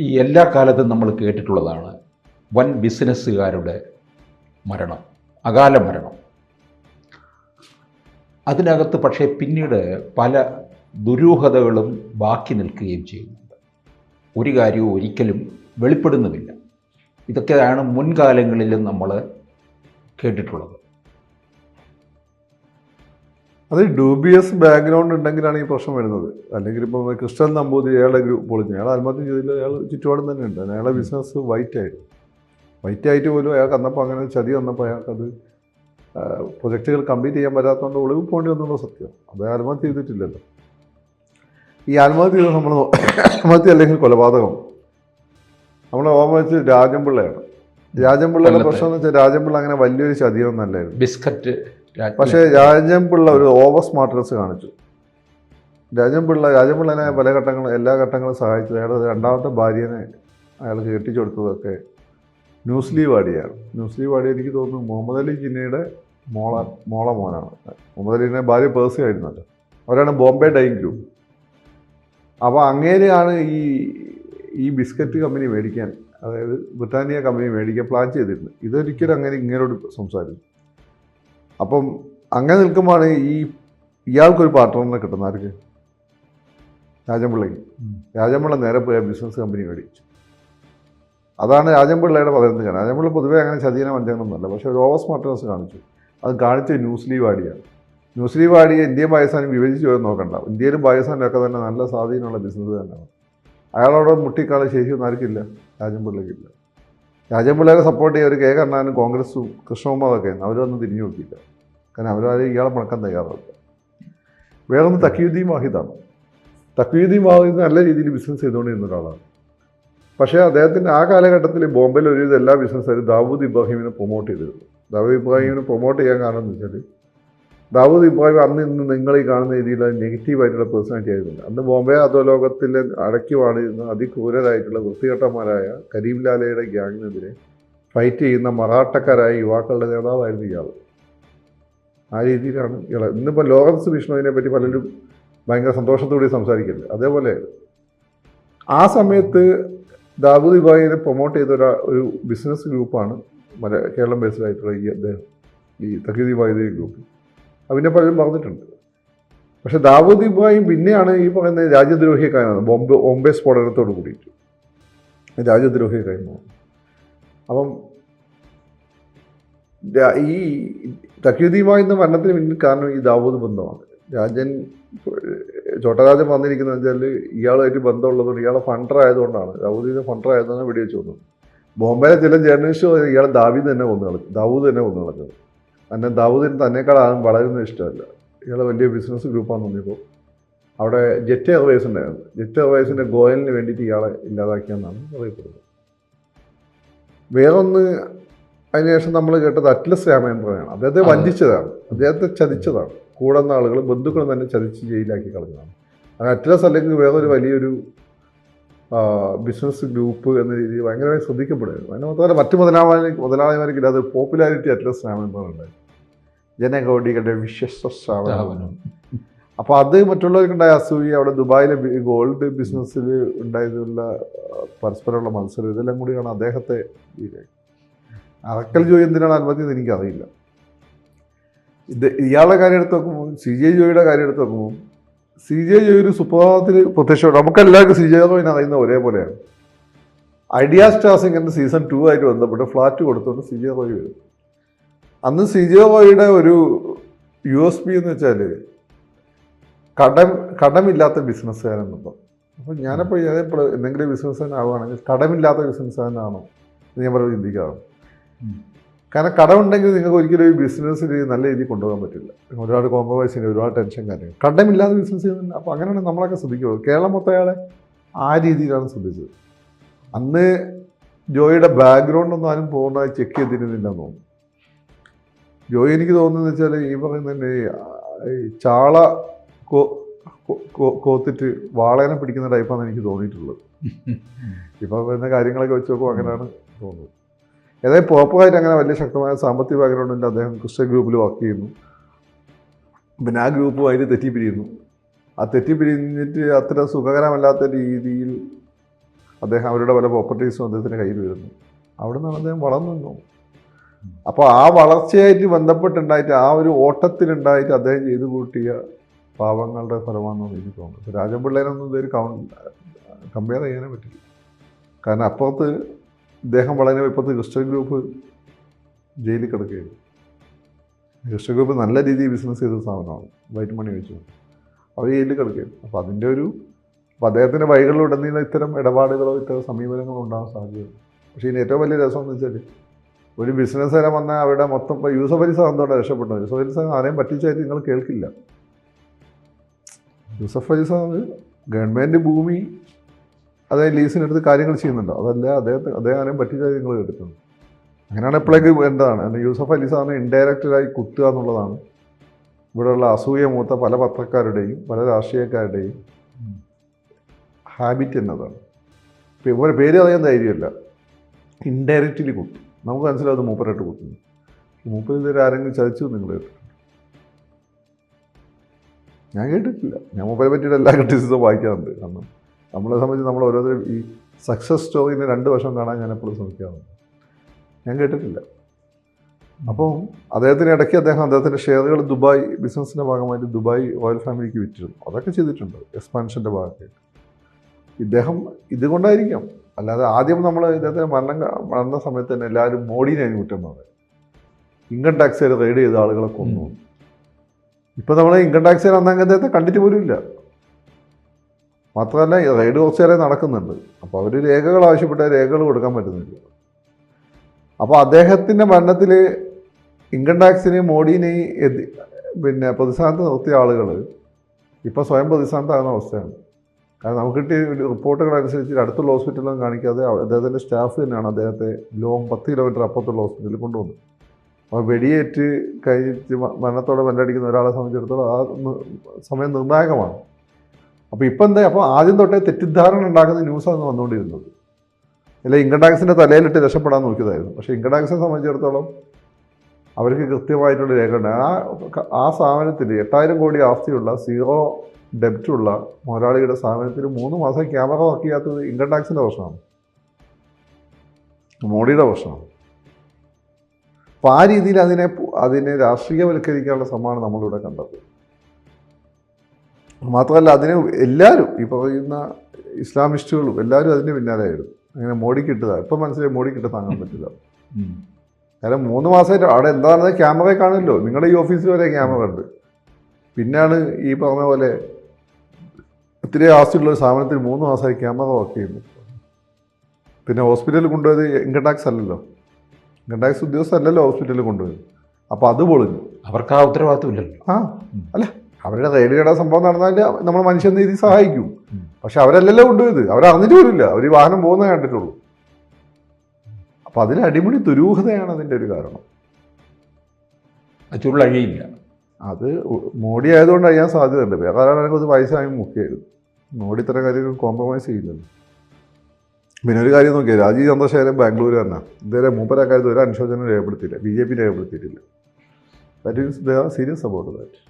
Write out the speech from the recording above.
ഈ എല്ലാ കാലത്തും നമ്മൾ കേട്ടിട്ടുള്ളതാണ് വൻ ബിസിനസ്സുകാരുടെ മരണം അകാല മരണം. അതിനകത്ത് പക്ഷേ പിന്നീട് പല ദുരൂഹതകളും ബാക്കി നിൽക്കുകയും ചെയ്യുന്നുണ്ട്. ഒരു കാര്യവും ഒരിക്കലും വെളിപ്പെടുന്നുമില്ല. ഇതൊക്കെയാണ് മുൻകാലങ്ങളിലും നമ്മൾ കേട്ടിട്ടുള്ളത്. അത് ഡ്യൂബിയസ് ബാക്ക്ഗ്രൗണ്ട് ഉണ്ടെങ്കിലാണ് ഈ പ്രശ്നം വരുന്നത്. അല്ലെങ്കിൽ ഇപ്പം ക്രിസ്റ്റൽ നമ്പൂതിരി അയാളുടെ ഗ്രൂപ്പ് പൊളിഞ്ഞു. അയാൾ ആത്മഹത്യ ചെയ്തില്ല അയാൾ ചുറ്റുപാടും തന്നെ ഉണ്ട്. അയാളുടെ ബിസിനസ് വൈറ്റ് ആയിരുന്നു വൈറ്റ് ആയിട്ട് പോലും അയാൾക്ക് അന്നപ്പോൾ അങ്ങനെ ചതി വന്നപ്പോൾ അയാൾക്കത് പ്രൊജക്റ്റുകൾ കംപ്ലീറ്റ് ചെയ്യാൻ പറ്റാത്തതുകൊണ്ട് ഒളിവ് പോകേണ്ടി വന്നുള്ള സത്യം. അത് ആത്മഹത്യ ചെയ്തിട്ടില്ലല്ലോ. ഈ ആത്മഹത്യ ചെയ്ത് നമ്മൾ ആത്മഹത്യ അല്ലെങ്കിൽ കൊലപാതകം. നമ്മളെ ഓർമ്മ വെച്ച് രാജംപിള്ളയാണ് രാജംപിള്ളയുടെ കൊല്ലത്തെ. പ്രശ്നം എന്ന് വെച്ചാൽ രാജംപിള്ള അങ്ങനെ വലിയൊരു ചതിയൊന്നല്ലായിരുന്നു ബിസ്ക്കറ്റ് പക്ഷേ രാജംപിള്ള ഒരു ഓവർ സ്മാർട്ട്നെസ് കാണിച്ചു. രാജംപിള്ള രാജംപിള്ളനെ പല ഘട്ടങ്ങളും എല്ലാ ഘട്ടങ്ങളും സഹായിച്ചത് അയാളുടെ രണ്ടാമത്തെ ഭാര്യനെ അയാൾക്ക് കെട്ടിച്ചു കൊടുത്തതൊക്കെ ന്യൂസ്ലി വാടിയാണ് ന്യൂസ്ലി വാടി എനിക്ക് തോന്നുന്നു മുഹമ്മദ് അലി ജിന്നയുടെ മോള മോള മോനാണ്. മുഹമ്മദ് അലിനെ ഭാര്യ പേഴ്സി ആയിരുന്നല്ലോ. അവരാണ് ബോംബെ ഡൈങ് ഗ്രൂപ്പ്. അപ്പോൾ അങ്ങേരെയാണ് ഈ ഈ ബിസ്ക്കറ്റ് കമ്പനി മേടിക്കാൻ അതായത് ബ്രിട്ടാനിയ കമ്പനി മേടിക്കാൻ പ്ലാൻ ചെയ്തിരുന്നത്. ഇതൊരിക്കലും അങ്ങനെ ഇങ്ങനോട് സംസാരിച്ചു അപ്പം അങ്ങനെ നിൽക്കുമ്പോഴാണ് ഈ ഇയാൾക്കൊരു പാർട്ട്ണറിനെ കിട്ടുന്നത്. ആർക്ക്? രാജംപിള്ളയ്ക്ക്. രാജംപിള്ള നേരെ പോയ ബിസിനസ് കമ്പനി മേടിച്ചു. അതാണ് രാജംപിള്ളയുടെ പറയുന്നത് കാരണം രാജംപിള്ള പൊതുവേ അങ്ങനെ ചതീന വഞ്ചകനൊന്നുമല്ല പക്ഷേ ഒരു ഓവസ് സ്മാർട്ട്നെസ് കാണിച്ചു. അത് കാണിച്ച ന്യൂസ് ലീവ് വാടിയാണ് ന്യൂസ് ലീവ് വാടിയ ഇന്ത്യയും പാകിസ്ഥാനും വിഭജിച്ച് പോയി നോക്കണ്ട. ഇന്ത്യയിലും പാകിസ്ഥാനിലും ഒക്കെ തന്നെ നല്ല സ്വാധീനമുള്ള ബിസിനസ് തന്നെയാണ്. അയാളോട് മുട്ടിക്കാളെ ശേഷിയൊന്നും ആർക്കില്ല. രാജംപിള്ളയ്ക്കില്ല രാജംപിള്ളയെ സപ്പോർട്ട് ചെയ്യാൻ ഒരു കെ കണ്ണാനും കോൺഗ്രസും കൃഷ്ണകുമാറൊക്കെ അവരൊന്നും തിരിഞ്ഞു നോക്കിയില്ല. കാരണം അവരാരും ഇയാളെ മുടക്കാൻ തയ്യാറാവില്ല. വേറൊന്ന് തക്കീദ്ദീൻ വാഹിദാണ്. തക്കീദ്ദീൻ വാഹിദ് നല്ല രീതിയിൽ ബിസിനസ് ചെയ്തുകൊണ്ടിരുന്ന ഒരാളാണ്. പക്ഷേ അദ്ദേഹത്തിന്റെ ആ കാലഘട്ടത്തിൽ ബോംബെയിൽ ഒരുവിധം എല്ലാ ബിസിനസ്സുകാരും ദാവൂദ് ഇബ്രാഹിമിനെ പ്രൊമോട്ട് ചെയ്തിരുന്നു. ദാവൂദ് ഇബ്രാഹിമിനെ പ്രൊമോട്ട് ചെയ്യാൻ കാരണം എന്ന് വെച്ചാൽ ദാവൂദ് ഇബ്രാഹിം അന്ന് ഇന്ന് നിങ്ങൾ ഈ കാണുന്ന രീതിയിലുള്ള നെഗറ്റീവായിട്ടുള്ള പേഴ്സണാലിറ്റി ആയിരുന്നു അന്ന് ബോംബെ അധോലോകത്തിൽ അടക്കി വാണിരുന്ന അതിക്രൂരരായിട്ടുള്ള വൃത്തികെട്ടന്മാരായ കരീം ലാലയുടെ ഗ്യാങ്ങിനെതിരെ ഫൈറ്റ് ചെയ്യുന്ന മറാഠക്കാരായ യുവാക്കളുടെ നേതാവായിരുന്നു ഇയാൾ. ആ രീതിയിലാണ് ഇയാൾ. ഇന്നിപ്പോൾ ലോറൻസ് വിഷ്ണുവിനെ പറ്റി പലരും ഭയങ്കര സന്തോഷത്തോടെ സംസാരിക്കുന്നത് അതേപോലെ ആ സമയത്ത് ദാവൂദ് ഇബ്രാഹിമിനെ പ്രൊമോട്ട് ചെയ്ത ഒരു ബിസിനസ് ഗ്രൂപ്പാണ് മല കേരളം ബേസ്ഡ് ആയിട്ടുള്ള ഈ അദ്ദേഹം ഈ തഹീദ് ഇബ്രാഹിം ഗ്രൂപ്പ് അതിനെ പലരും പറഞ്ഞിട്ടുണ്ട്. പക്ഷെ ദാവൂദ് ഇബ്രാഹിം പിന്നെയാണ് ഈ പറയുന്ന രാജ്യദ്രോഹിയെ കാണുന്നത് ബോംബെ ബോംബെ സ്ഫോടനത്തോട് കൂടിയിട്ട്. രാജ്യദ്രോഹിയെ കാര്യമാണ് അപ്പം ഈ തക്യുദ്ദീമായി മരണത്തിന് പിന്നിൽ കാരണം ഈ ദാവൂദ് ബന്ധമാണ്. രാജൻ ചോട്ടരാജൻ വന്നിരിക്കുന്നത് വെച്ചാൽ ഇയാളുമായിട്ട് ബന്ധമുള്ളതുകൊണ്ട് ഇയാളെ ഫണ്ടർ ആയതുകൊണ്ടാണ്. ദാവൂദിന്റെ ഫണ്ടർ ആയതുകൊണ്ടാണ് വെടിവെച്ച് വന്നത് ബോംബെയിലെ ചില ജേർണലിസ്റ്റ് ഇയാളെ ദാവീദ് തന്നെ കൊന്നു കളഞ്ഞു. ദാവൂദ് തന്നെ കൊന്നു കളഞ്ഞത് കാരണം ദാവൂദിന് തന്നെക്കാളും വളരുന്നത് ഇഷ്ടമല്ല. ഇയാളെ വലിയ ബിസിനസ് ഗ്രൂപ്പാണെന്ന് തോന്നിയപ്പോൾ അവിടെ ജെറ്റ് എയർവേസ് ഉണ്ടായിരുന്നു. ജെറ്റ് എയർവേസിന്റെ ഗോയലിന് വേണ്ടിയിട്ട് ഇയാളെ ഇല്ലാതാക്കിയെന്നാണ് പറയപ്പെടുന്നത് വേറൊന്ന് അതിനുശേഷം നമ്മൾ കേട്ടത് അറ്റ്ലസ് രാമേന്ദ്രനാണ്. അദ്ദേഹത്തെ. വഞ്ചിച്ചതാണ്. അദ്ദേഹത്തെ ചതിച്ചതാണ്. കൂടുന്ന ആളുകൾ ബന്ധുക്കളും തന്നെ ചതിച്ച് ജയിലാക്കി കളഞ്ഞതാണ്. അത് അറ്റ്ലസ് അല്ലെങ്കിൽ വേറൊരു വലിയൊരു ബിസിനസ് ഗ്രൂപ്പ് എന്ന രീതിയിൽ ഭയങ്കരമായി ശ്രദ്ധിക്കപ്പെടുകയായിരുന്നു അതിന് മാത്രമല്ല മറ്റു മുതലാളി മുതലാളിമാർക്കില്ലാതെ പോപ്പുലാരിറ്റി അറ്റ്ലസ് രാമേന്ദ്രൻ ഉണ്ടായി ജനകോടികളുടെ വിശ്വസ്ത സ്ഥാപനം. അപ്പോൾ അത് മറ്റുള്ളവർക്കുണ്ടായ അസൂയ അവിടെ ദുബായിലെ ഗോൾഡ് ബിസിനസ്സിൽ ഉണ്ടായതുള്ള പരസ്പരമുള്ള മത്സരം ഇതെല്ലാം കൂടിയാണ് അദ്ദേഹത്തെ അറക്കൽ ജോയി എന്തിനാണ് അനുമതി എന്ന് എനിക്കറിയില്ല. ഇത് ഇയാളുടെ കാര്യം എടുത്ത് നോക്കുമ്പോൾ സി ജെ ജോയിയുടെ കാര്യം എടുത്ത് നോക്കുമ്പോൾ സി ജെ ജോയി ഒരു സുപ്രഭാതത്തിൽ പ്രത്യക്ഷപ്പെട്ടു. നമുക്കെല്ലാവർക്കും സി ജെ ജോയിനെ അറിയുന്ന ഒരേപോലെയാണ്. ഐഡിയ സ്റ്റാർ സിംഗിന്റെ സീസൺ ടു ആയിട്ട് ബന്ധപ്പെട്ട് ഫ്ലാറ്റ് കൊടുത്തുകൊണ്ട് സി ജെ റോയി വരും. അന്ന് സി ജെ റോയിയുടെ ഒരു യു എസ് പി എന്ന് വെച്ചാൽ കടം കടമില്ലാത്ത ബിസിനസ്സുകാരൻ അപ്പോൾ അപ്പം ഞാനപ്പോൾ ഞാനിപ്പോൾ എന്തെങ്കിലും ബിസിനസ്സുകാരനാവുകയാണെങ്കിൽ കടമില്ലാത്ത ബിസിനസ്സുകാരനാണോ എന്ന് ഞാൻ പറഞ്ഞു ചിന്തിക്കാറുണ്ട്. ഉം. കാരണം കടമുണ്ടെങ്കിൽ നിങ്ങൾക്ക് ഒരിക്കലും ഒരു ബിസിനസ്സിൽ നല്ല രീതിയിൽ കൊണ്ടുപോകാൻ പറ്റില്ല. ഒരുപാട് കോംപ്രമൈസ് ചെയ്യുന്ന ഒരുപാട് ടെൻഷൻ കാര്യങ്ങൾ. കടമില്ലാത്ത ബിസിനസ് ചെയ്യുന്നില്ല അപ്പോൾ അങ്ങനെയാണ് നമ്മളൊക്കെ ശ്രദ്ധിക്കുന്നത്. കേരളം മൊത്തം അയാളെ ആ രീതിയിലാണ് ശ്രദ്ധിച്ചത്. അന്ന് ജോയിയുടെ ബാക്ക്ഗ്രൗണ്ട് ഒന്നും ആരും പൂർണമായി ചെക്ക് ചെയ്തിരുന്നില്ല തോന്നുന്നു. ജോയി എനിക്ക് തോന്നുന്നത് വെച്ചാൽ ഈ പറയുന്ന ചാള കോത്തിട്ട് വാളേനെ പിടിക്കുന്ന ടൈപ്പാണ് എനിക്ക് തോന്നിയിട്ടുള്ളത്. ഇപ്പം വരുന്ന കാര്യങ്ങളൊക്കെ വെച്ച് നോക്കുമ്പോൾ അങ്ങനെയാണ് തോന്നുന്നത്. ഏതായാലും പ്രോപ്പറായിട്ട് അങ്ങനെ വലിയ ശക്തമായ സാമ്പത്തിക ബാക്ക്ഗ്രൗണ്ട് ഉണ്ട് അദ്ദേഹം ക്രിസ്ത്യൻ ഗ്രൂപ്പിൽ വർക്ക് ചെയ്യുന്നു. പിന്നെ ആ ഗ്രൂപ്പുമായിട്ട് തെറ്റിപ്പിരിയുന്നു. ആ തെറ്റിപ്പിരിഞ്ഞിട്ട് അത്ര സുഖകരമല്ലാത്ത രീതിയിൽ അദ്ദേഹം അവരുടെ പല പ്രോപ്പർട്ടീസും അദ്ദേഹത്തിന്റെ കയ്യിൽ വരുന്നു. അവിടെ നിന്നാണ് അദ്ദേഹം വളർന്നു അപ്പോൾ ആ വളർച്ചയായിട്ട് ബന്ധപ്പെട്ടുണ്ടായിട്ട് ആ ഒരു ഓട്ടത്തിലുണ്ടായിട്ട് അദ്ദേഹം ചെയ്തു കൂട്ടിയ പാവങ്ങളുടെ ഫലമാണെന്നാണ് എനിക്ക് തോന്നുന്നു. ഇപ്പോൾ രാജപിള്ളേനൊന്നും ഇതൊരു കമ്പയർ ചെയ്യാനേ പറ്റില്ല. കാരണം അപ്പുറത്ത് ഇദ്ദേഹം വളരെ ഇപ്പോഴത്തെ ക്രിസ്ത്യൻ ഗ്രൂപ്പ് ജയിലിൽ കിടക്കുകയായിരുന്നു. ക്രിസ്ത്യൻ ഗ്രൂപ്പ് നല്ല രീതിയിൽ ബിസിനസ് ചെയ്ത സ്ഥാപനമാണ് വൈറ്റ് മണി വെച്ചു. അവർ ജയിലിൽ കിടക്കുകയായിരുന്നു. അപ്പോൾ അതിന്റെ ഒരു അപ്പോൾ അദ്ദേഹത്തിന്റെ വഴികളിലുടനീളം ഇത്തരം ഇടപാടുകളോ ഇത്തരം സമീപനങ്ങളോ ഉണ്ടാകാൻ സാധ്യതയുണ്ട്. പക്ഷേ ഇതിന് ഏറ്റവും വലിയ രസം എന്ന് വെച്ചാൽ ഒരു ബിസിനസ്സുകാരൻ വന്നാൽ അവരുടെ മൊത്തം ഇപ്പോൾ യൂസഫ് അലി സാർ എന്തുകൊണ്ട് രക്ഷപ്പെട്ടത്? യൂസഫ് അലി സാർ ആരെയും പറ്റിച്ചായിട്ട് നിങ്ങൾ കേൾക്കില്ല. യൂസഫ് അലി സാർ ഗവൺമെന്റ് ഭൂമി അതായത് ലീസിനെടുത്ത് കാര്യങ്ങൾ ചെയ്യുന്നുണ്ടോ? അതല്ല അദ്ദേഹത്തെ അദ്ദേഹം ആരെയും പറ്റിച്ചായിട്ട് നിങ്ങൾ കേട്ടിട്ടുണ്ട്? അങ്ങനെയാണ് എപ്പോഴേക്ക് എന്താണ്? യൂസഫ് അലി സാറിനെ ഇൻഡയറക്റ്റായി കുത്തുക എന്നുള്ളതാണ്. ഇവിടെയുള്ള അസൂയ മൂത്ത പല പത്രക്കാരുടെയും പല രാഷ്ട്രീയക്കാരുടെയും ഹാബിറ്റ് എന്നതാണ്. ഇവരെ പേര് അറിയാൻ ധൈര്യമല്ല. ഇൻഡയറക്റ്റ്ലി കുത്തും. നമുക്ക് മനസ്സിലാവും മൂപ്പരായിട്ട് കുത്തുന്നു. മൂപ്പർ ഇതുവരെ ആരെങ്കിലും ചതിച്ചു നിങ്ങൾ ഞാൻ കേട്ടിട്ടില്ല. ഞാൻ മൂപ്പരെ പറ്റിയിട്ട് എല്ലാ ക്രിറ്റിസിസും വായിക്കാറുണ്ട്. കാരണം നമ്മളെ സംബന്ധിച്ച് നമ്മൾ ഓരോരുത്തരും ഈ സക്സസ് സ്റ്റോറിന്റെ രണ്ട് വർഷം കാണാൻ ഞാൻ എപ്പോഴും ശ്രമിക്കാറുണ്ട്. ഞാൻ കേട്ടിട്ടില്ല. അപ്പം അദ്ദേഹത്തിന് ഇടയ്ക്ക് അദ്ദേഹം അദ്ദേഹത്തിന്റെ ഷെയറുകൾ ദുബായ് ബിസിനസ്സിന്റെ ഭാഗമായിട്ട് ദുബായ് റോയൽ ഫാമിലിക്ക് വിറ്റിരുന്നു. അതൊക്കെ ചെയ്തിട്ടുണ്ട്. എക്സ്പാൻഷന്റെ ഭാഗമായിട്ട്. ഇദ്ദേഹം ഇതുകൊണ്ടായിരിക്കാം. അല്ലാതെ ആദ്യം നമ്മൾ ഇദ്ദേഹത്തിന് മരണം വന്ന മരണ സമയത്ത് തന്നെ എല്ലാവരും മോഡിനെ കുറ്റം പറഞ്ഞു. ഇൻകം ടാക്സ് റെയ്ഡ് ചെയ്ത ആളുകളെ കൊന്നു. ഇപ്പം നമ്മൾ ഇൻകം ടാക്സ് അന്ന് അദ്ദേഹത്തെ കണ്ടിട്ട് പോലും ഇല്ല. മാത്രമല്ല റെയ്ഡ് കുറച്ച് നേരം നടക്കുന്നുണ്ട്. അപ്പോൾ അവർ രേഖകൾ ആവശ്യപ്പെട്ട രേഖകൾ കൊടുക്കാൻ പറ്റുന്നില്ല. അപ്പോൾ അദ്ദേഹത്തിന്റെ മരണത്തിൽ ഇൻകം ടാക്സിനെ മോഡിനെ പിന്നെ പ്രതിസ്ഥാനത്ത് നിർത്തിയ ആളുകൾ ഇപ്പോൾ സ്വയം പ്രതിസ്ഥാനത്താകുന്ന അവസ്ഥയാണ്. കാരണം നമുക്ക് കിട്ടിയ റിപ്പോർട്ടുകൾ അനുസരിച്ച് അടുത്തുള്ള ഹോസ്പിറ്റലൊന്നും കാണിക്കാതെ അദ്ദേഹത്തിന്റെ സ്റ്റാഫ് തന്നെയാണ് അദ്ദേഹത്തെ ലോങ് പത്ത് കിലോമീറ്റർ അപ്പുറത്തുള്ള ഹോസ്പിറ്റലിൽ കൊണ്ടുവന്നത്. അപ്പോൾ വെടിയേറ്റ് കഴിഞ്ഞിട്ട് മരണത്തോടെ മല്ലടിക്കുന്ന ഒരാളെ സംബന്ധിച്ചിടത്തോളം ആ സമയം നിർണായകമാണ്. അപ്പോൾ ഇപ്പം എന്താ അപ്പോൾ ആദ്യം തൊട്ടേ തെറ്റിദ്ധാരണ ഉണ്ടാക്കുന്ന ന്യൂസാണ് വന്നുകൊണ്ടിരുന്നത്. അല്ലെ ഇൻകടാക്സിന്റെ തലയിലിട്ട് രക്ഷപ്പെടാൻ നോക്കിയതായിരുന്നു. പക്ഷേ ഇൻകടാക്സിനെ സംബന്ധിച്ചിടത്തോളം അവർക്ക് കൃത്യമായിട്ടുള്ള രേഖയുണ്ട്. ആ ആ സ്ഥാപനത്തിൽ എട്ടായിരം കോടി ആസ്തിയുള്ള സീറോ ഡെപ്റ്റുള്ള മുതലാളിയുടെ സ്ഥാപനത്തിൽ മൂന്ന് മാസം ക്യാമറ വർക്ക് ചെയ്യാത്തത് ഇൻകം ടാക്സിന്റെ പ്രശ്നമാണ്. മോഡിയുടെ പ്രശ്നമാണ്. അപ്പോൾ ആ രീതിയിൽ അതിനെ അതിനെ രാഷ്ട്രീയവൽക്കരിക്കാനുള്ള ശ്രമമാണ് നമ്മളിവിടെ കണ്ടത്. മാത്രമല്ല അതിനെ എല്ലാവരും ഈ പറയുന്ന ഇസ്ലാമിസ്റ്റുകളും എല്ലാവരും അതിന് പിന്നാലെയായിരുന്നു. അങ്ങനെ മോഡിക്ക് ഇട്ടതാണ് ഇപ്പം മനസ്സിലായി ഇട്ട് താങ്ങാൻ പറ്റില്ല. കാരണം മൂന്ന് മാസമായിട്ട് അവിടെ എന്താണെന്ന് ക്യാമറ കാണുമല്ലോ. നിങ്ങളുടെ ഈ ഓഫീസിൽ വരെ ക്യാമറ ഉണ്ട്. പിന്നാണ് ഈ പറഞ്ഞ പോലെ ഒത്തിരി ആസ്തിയുള്ള ഒരു സ്ഥാപനത്തിൽ മൂന്ന് മാസമായി ക്യാമറ വർക്ക് ചെയ്യുന്നു. പിന്നെ ഹോസ്പിറ്റലിൽ കൊണ്ടുപോയത് ഇൻകം ടാക്സ് അല്ലല്ലോ. ഇൻകം ടാക്സ് ഉദ്യോഗസ്ഥ അല്ലല്ലോ ഹോസ്പിറ്റലിൽ കൊണ്ടുപോയത്. അപ്പോൾ അത് പൊളിഞ്ഞു. അവർക്ക് ആ ഉത്തരവാദിത്വം ഇല്ലല്ലോ. ആ അല്ല അവരുടെ റെയിൽവേയുടെ സംഭവം നടന്നാൽ നമ്മൾ മനുഷ്യനീതി സഹായിക്കും. ഉം. പക്ഷെ അവരല്ലല്ലോ കൊണ്ടുപോയത്. അവരറിഞ്ഞിട്ട് പോലില്ല അവർ ഈ വാഹനം പോകുന്നേ കണ്ടിട്ടുള്ളൂ. അപ്പം അതിൽ അടിമുടി ദുരൂഹതയാണ് അതിന്റെ ഒരു കാരണം. ചുരുളഴിയില്ല അത് മോഡി ആയതുകൊണ്ട് അറിയാൻ സാധ്യതയുണ്ട്. വേറെ ആരാണെങ്കിൽ അത് പൈസ ആയി മുക്കിയായിരുന്നു മോഡി ഇത്തരം കാര്യങ്ങൾ കോംപ്രമൈസ് ചെയ്യില്ലല്ലോ. പിന്നെ ഒരു കാര്യം നോക്കിയാൽ രാജീവ് ചന്ദ്രശേഖരൻ ബാംഗ്ലൂർ തന്നെ. ഇതുവരെ മൂപ്പര കാര്യത്തിൽ ഒരു അനുശോചനം രേഖപ്പെടുത്തിയില്ല. B J P രേഖപ്പെടുത്തിയിട്ടില്ല. That is the serious about that